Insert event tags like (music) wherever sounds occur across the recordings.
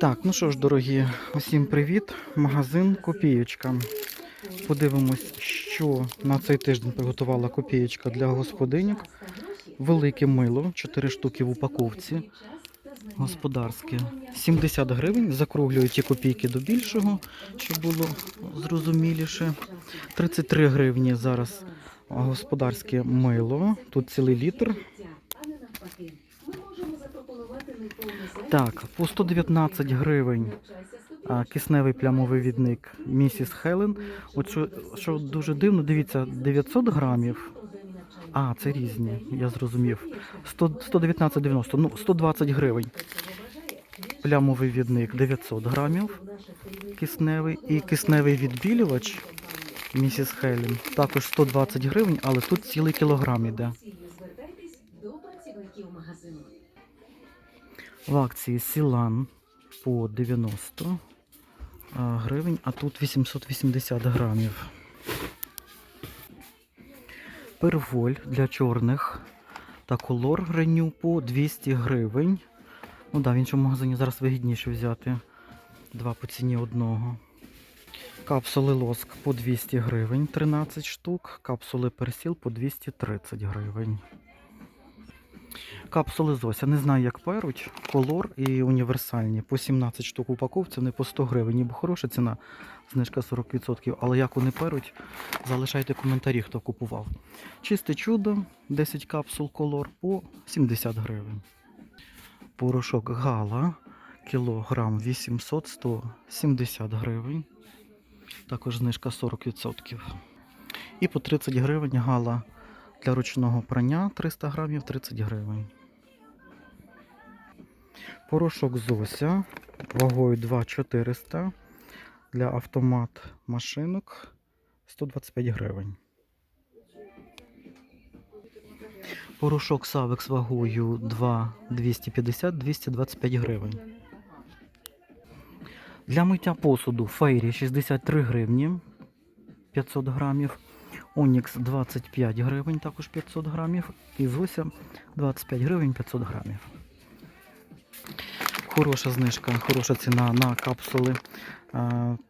Так, ну що ж, дорогі, усім привіт. Магазин Копієчка. Подивимось, що на цей тиждень приготувала копієчка для господинок. Велике мило, 4 штуки в упаковці. Господарське 70 гривень. Закруглюю ті копійки до більшого, щоб було зрозуміліше. 33 гривні зараз господарське мило. Тут цілий літр. Так, по 119 гривень кисневий плямовий відник місіс Хелен. От що, що дуже дивно, дивіться, 900 грамів. А, це різні, я зрозумів. 100, 119,90, ну 120 гривень. Плямовий відник 900 грамів кисневий. І кисневий відбілювач місіс Хелен також 120 гривень, але тут цілий кілограм іде. В акції Сілан по 90 гривень, а тут 880 грамів. Перволь для чорних та колор Реню по 200 гривень. Ну да, в іншому магазині зараз вигідніше взяти. Два по ціні одного. Капсули лоск по 200 гривень, 13 штук. Капсули персіл по 230 гривень. Капсули Зося. Не знаю, як перуть. Колор і універсальні. По 17 штук упаковці, вони по 100 гривень. Ніби хороша ціна, знижка 40%. Але як вони перуть, залишайте коментарі, хто купував. Чисте чудо, 10 капсул колор по 70 гривень. Порошок Гала, кілограм 800, 170 гривень. Також знижка 40%. І по 30 гривень гала для ручного прання 300 грамів 30 гривень. Порошок Зося вагою 2400 для автомат машинок 125 гривень. Порошок Савекс вагою 2,250 225 гривень. Для миття посуду Фейрі 63 гривні 500 грамів. Онікс 25 гривень, також 500 грамів. І Зося 25 гривень 500 грамів. Хороша знижка, хороша ціна на капсули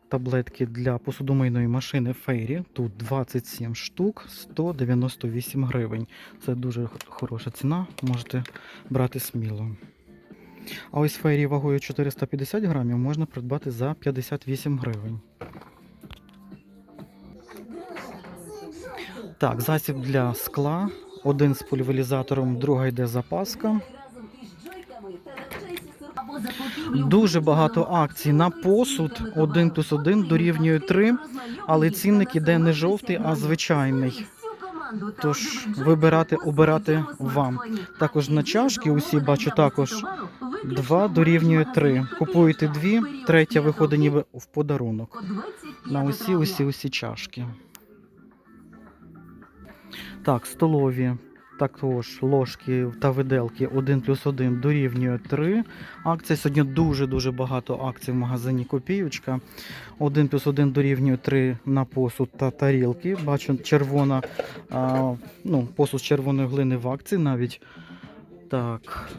таблетки для посудомийної машини Фейрі. Тут 27 штук, 198 гривень. Це дуже хороша ціна, можете брати сміло. А ось Фейрі вагою 450 грамів можна придбати за 58 гривень. Так, засіб для скла. Один з пульверізатором, друга йде запаска. Дуже багато акцій на посуд. 1 плюс 1 дорівнює 3, але цінник іде не жовтий, а звичайний. Тож вибирати, обирати вам. Також на чашки усі бачу також 2 дорівнює 3. Купуєте дві, третя виходить ніби в подарунок. На усі, усі, усі чашки. Так, столові. Також ложки та виделки 1 плюс 1 дорівнює 3. Акцій сьогодні дуже-дуже багато акцій в магазині Копіючка. 1 плюс 1 дорівнює 3 на посуд та тарілки. Бачу, червона, а, ну, посуд з червоної глини в акції навіть. Так.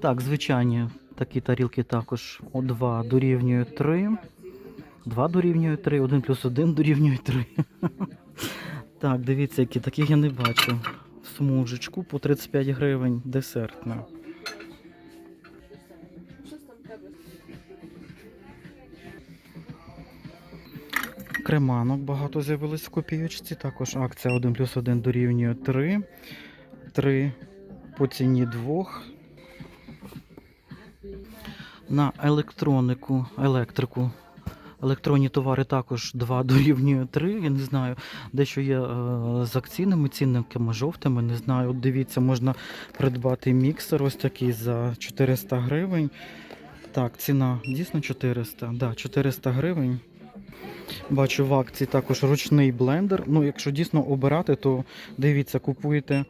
Так, звичайні такі тарілки також о 2 дорівнює 3. 2 дорівнює 3, 1 плюс 1 дорівнює 3. (laughs) Так, дивіться, які таких я не бачу. Смужечку по 35 гривень десертна. Креманок багато з'явилось в копійочці. Також акція 1 плюс 1 дорівнює 3. 3 по ціні 2. На електронику, електрику Електронні товари також 2 (laughs) дорівнює 3. Я не знаю, дещо є е, з акційними цінниками жовтими. Не знаю. От дивіться, можна придбати міксер ось такий за 400 гривень. Так, ціна дійсно 400. Да, 400 гривень. Бачу в акції також ручний блендер. Ну, якщо дійсно обирати, то дивіться, купуєте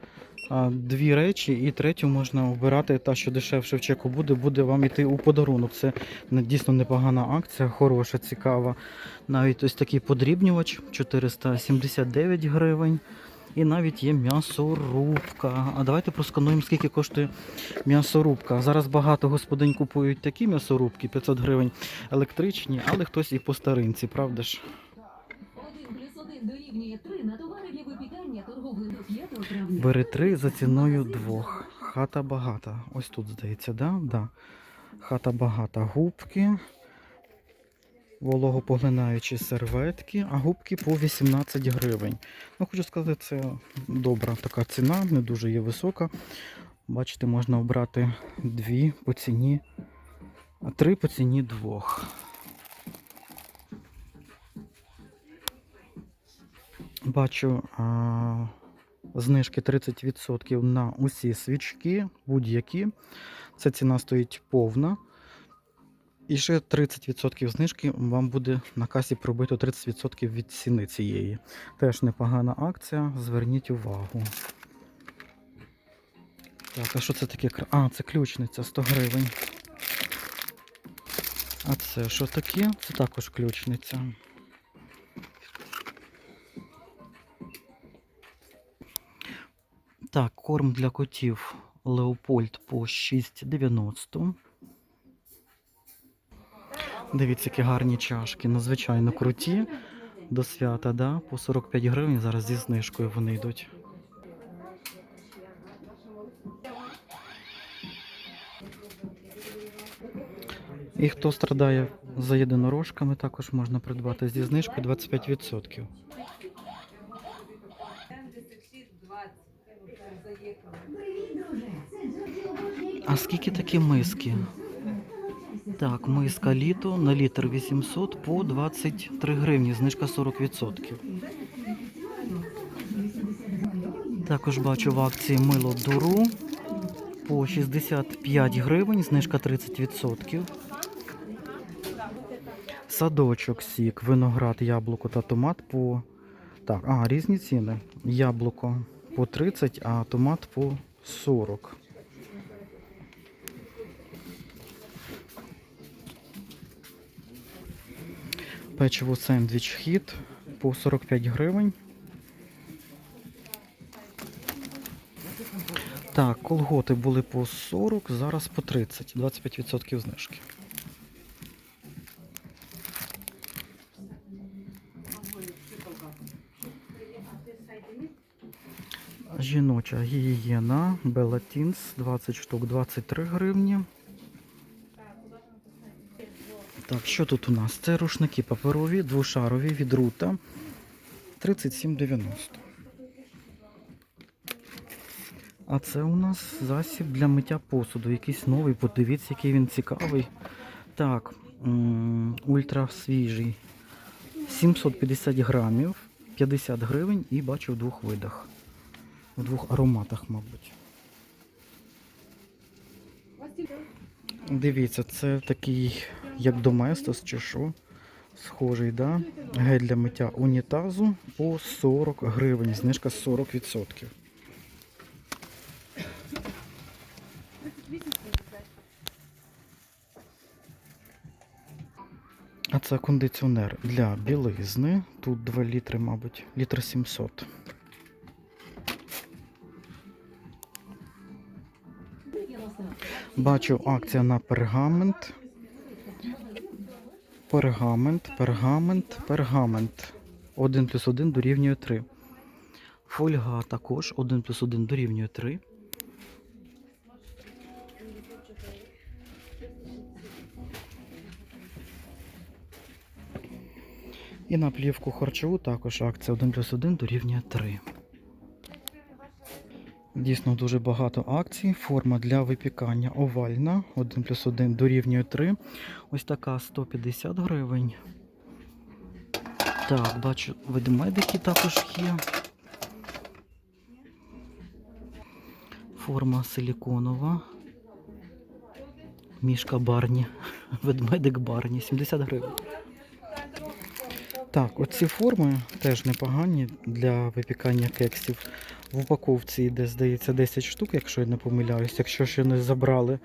дві речі, і третю можна обирати, та, що дешевше в чеку буде, буде вам іти у подарунок. Це дійсно непогана акція, хороша, цікава. Навіть ось такий подрібнювач 479 гривень. І навіть є м'ясорубка. А давайте проскануємо, скільки коштує м'ясорубка. Зараз багато господинь купують такі м'ясорубки, 500 гривень електричні, але хтось і по старинці, правда ж? Один плюс один дорівнює три на товари для випікання торгових до 5 травня. Бери три за ціною двох. Хата багата. Ось тут, здається, да? Да. Хата багата. Губки, вологопоглинаючі серветки, а губки по 18 гривень. Ну, хочу сказати, це добра така ціна, не дуже є висока. Бачите, можна обрати дві по ціні, три по ціні двох. Бачу а, знижки 30% на усі свічки, будь-які. Ця ціна стоїть повна. І ще 30% знижки вам буде на касі пробито 30% від ціни цієї. Теж непогана акція, зверніть увагу. Так, а що це таке? А, це ключниця 100 гривень. А це що таке? Це також ключниця. Так, корм для котів Леопольд по 6,90. Дивіться, які гарні чашки. Надзвичайно круті. До свята, да? По 45 гривень. Зараз зі знижкою вони йдуть. І хто страдає за єдинорожками, також можна придбати зі знижкою 25%. А скільки такі миски? Так, миска літо на літр 800 по 23 гривні, знижка 40%. Також бачу в акції мило дуру по 65 гривень, знижка 30%. Садочок сік, виноград, яблуко та томат по. Так, а, різні ціни. Яблуко по 30, а томат по 40. Печиво сендвіч хіт по 45 гривень. Так, колготи були по 40, зараз по 30, 25% знижки. Жіноча гігієна Белатінс 20 штук 23 гривні. Так, що тут у нас? Це рушники паперові, двошарові від рута 37,90. А це у нас засіб для миття посуду. Якийсь новий, подивіться, який він цікавий. Так, ультра свіжий. 750 грамів, 50 гривень і бачу в двох видах. В двох ароматах, мабуть. Дивіться, це такий, як доместос чи що. Схожий, да? Гель для миття унітазу по 40 гривень. Знижка 40%. А це кондиціонер для білизни. Тут 2 літри, мабуть, літр 700. Бачу акція на пергамент. Пергамент, пергамент, пергамент. 1 плюс 1 дорівнює 3. Фольга також 1 плюс 1 дорівнює 3. І на плівку харчову також акція 1 плюс 1 дорівнює 3. Дійсно дуже багато акцій. Форма для випікання овальна. 1 плюс 1 дорівнює 3. Ось така 150 гривень. Так, бачу, ведмедики також є. Форма силіконова. Мішка барні. (laughs) Ведмедик барні. 70 гривень. Так, оці форми теж непогані для випікання кексів. В упаковці йде, здається, 10 штук, якщо я не помиляюсь. Якщо ще не забрали,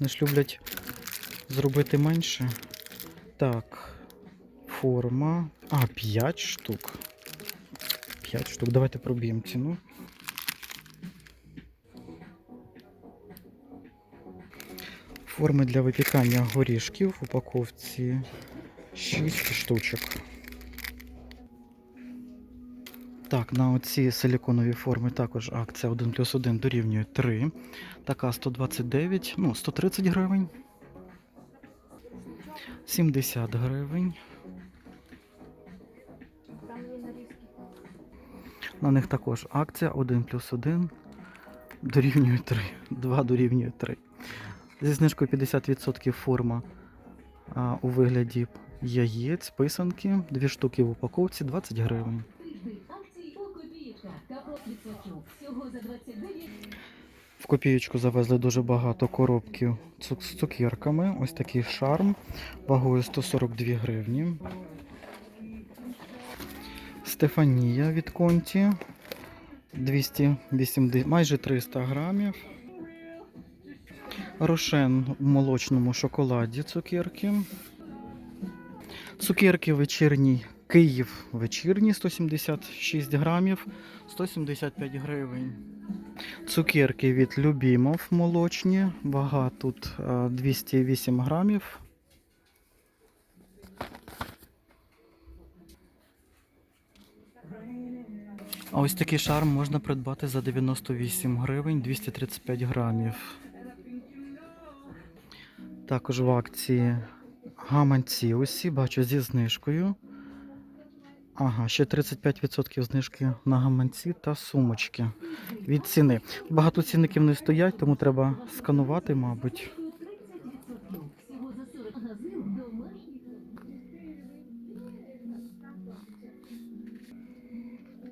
не ж люблять зробити менше. Так, форма. А, 5 штук. 5 штук. Давайте проб'ємо ціну. Форми для випікання горішків в упаковці 6 штучок. Так, на оці силіконові форми також акція 1 плюс 1 дорівнює 3. Така 129, ну, 130 гривень. 70 гривень. На них також акція 1 плюс 1 дорівнює 3. 2 дорівнює 3. Зі знижкою 50% форма а, у вигляді яєць, писанки, дві штуки в упаковці 20 гривень. Тиждень акцій у копієчка. Капот відсотків. Всього за 29 В копієчку завезли дуже багато коробків з цукерками. Ось такий шарм вагою 142 гривні. Стефанія від Конті 280, майже 300 грамів. Рошен в молочному шоколаді цукерки. Цукерки вечірній Київ вечірні 176 грамів, 175 гривень. Цукерки від Любімов молочні. Вага тут е, 208 грамів. А ось такий шарм можна придбати за 98 гривень 235 грамів. Також в акції гаманці усі, бачу, зі знижкою. Ага, ще 35% знижки на гаманці та сумочки від ціни. Багато цінників не стоять, тому треба сканувати, мабуть. 30%. Всього за 40 магазин домашніх.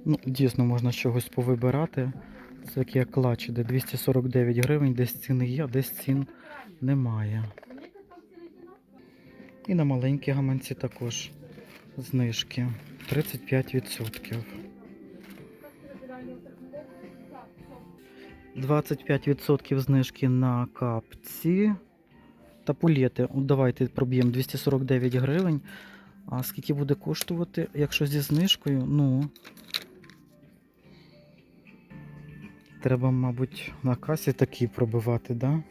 Ну, дійсно можна чогось повибирати. Це як клатчі, де 249 гривень, десь ціни є, а десь цін немає. І на маленькі гаманці також знижки 35%. 25% знижки на капці та пулети. Давайте проб'ємо 249 гривень. А скільки буде коштувати, якщо зі знижкою? Ну. Треба, мабуть, на касі такі пробивати, да?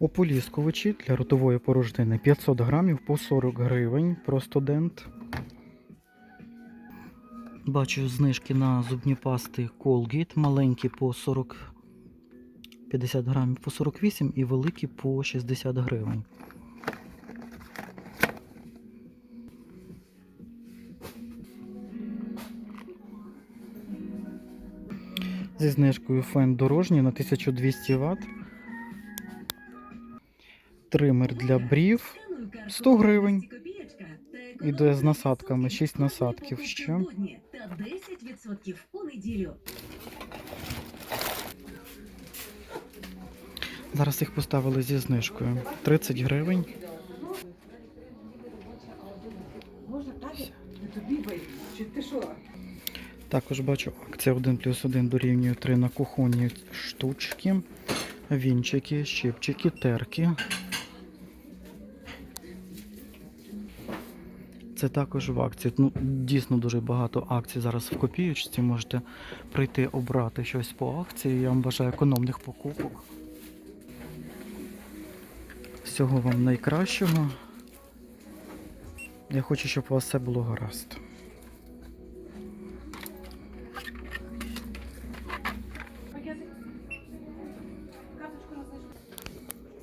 Ополіскувачі для ротової порожнини 500 грамів по 40 гривень. Просто дент. Бачу знижки на зубні пасти Colgate. Маленькі по 40 50 грамів по 48 і великі по 60 гривень. Зі знижкою фен дорожній на 1200 Вт. Тример для брів 100 гривень. Іде з насадками, 6 насадків ще. Та 10% у неділю. Зараз їх поставили зі знижкою. 30 гривень. Також бачу акція 1 плюс 1 дорівнює 3 на кухонні штучки, вінчики, щипчики, терки. Це також в акції. Ну, дійсно дуже багато акцій зараз в копіючці. Можете прийти обрати щось по акції. Я вам бажаю економних покупок. Всього вам найкращого. Я хочу, щоб у вас все було гаразд.